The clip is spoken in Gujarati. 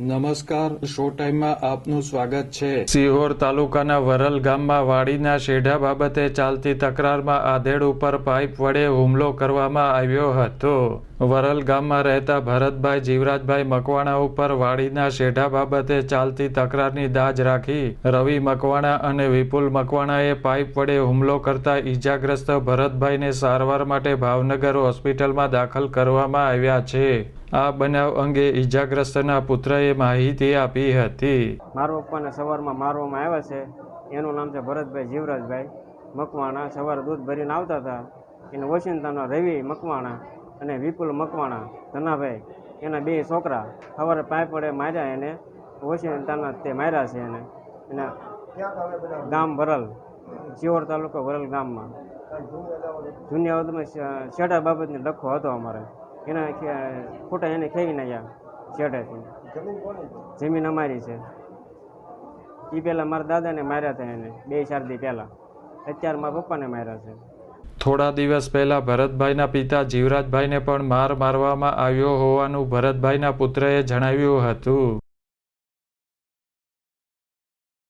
નમસ્કાર, શો ટાઈમમાં આપનું સ્વાગત છે. સિહોર તાલુકાના વરલ ગામમાં વાડીના શેઢા બાબતે ચાલતી તકરારમાં આધેડ ઉપર પાઇપ વડે હુમલો કરવામાં આવ્યો હતો. વરલ ગામમાં રહેતા ભરતભાઈ, જીવરાજભાઈ મકવાણા ઉપર વાડીના શેઢા બાબતે ચાલતી તકરારની દાજ રાખી રવિ મકવાણા અને વિપુલ મકવાણાએ પાઇપ વડે હુમલો કરતા ઈજાગ્રસ્ત ભરતભાઈને સારવાર માટે ભાવનગર હોસ્પિટલમાં દાખલ કરવામાં આવ્યા છે. આ બનાવ અંગે ઈજાગ્રસ્તના પુત્રએ માહિતી આપી હતી. મારા પપ્પાને સવારમાં મારવામાં આવ્યા છે. એનું નામ છે ભરતભાઈ જીવરાજભાઈ. મકવાણા સવારે દૂધ ભરીને આવતા હતા. એને વોશિંગ્ટનના રવિ મકવાણા અને વિપુલ મકવાણા ધનાભાઈ, એના બે છોકરા સવારે પાય પડે માર્યા એને. વોશિંગ્ટનના તે માર્યા છે એને. એને ગામ વરલ ચિયોર તાલુકો વરલ ગામમાં. જૂની અવધમાં શેઠા બાબતને લખો હતો અમારે. એના ખોટા એને ખેવી નાખ્યા છેડેથી જમીન અમારી છે. એ પહેલાં મારા દાદાને માર્યા હતા એને બે ચાર દી પહેલાં. અત્યારે મારા પપ્પાને માર્યા છે. થોડા દિવસ પહેલા ભરતભાઈના પિતા જીવરાજભાઈને પણ માર મારવામાં આવ્યો હોવાનું ભરતભાઈના પુત્રએ જણાવ્યું હતું.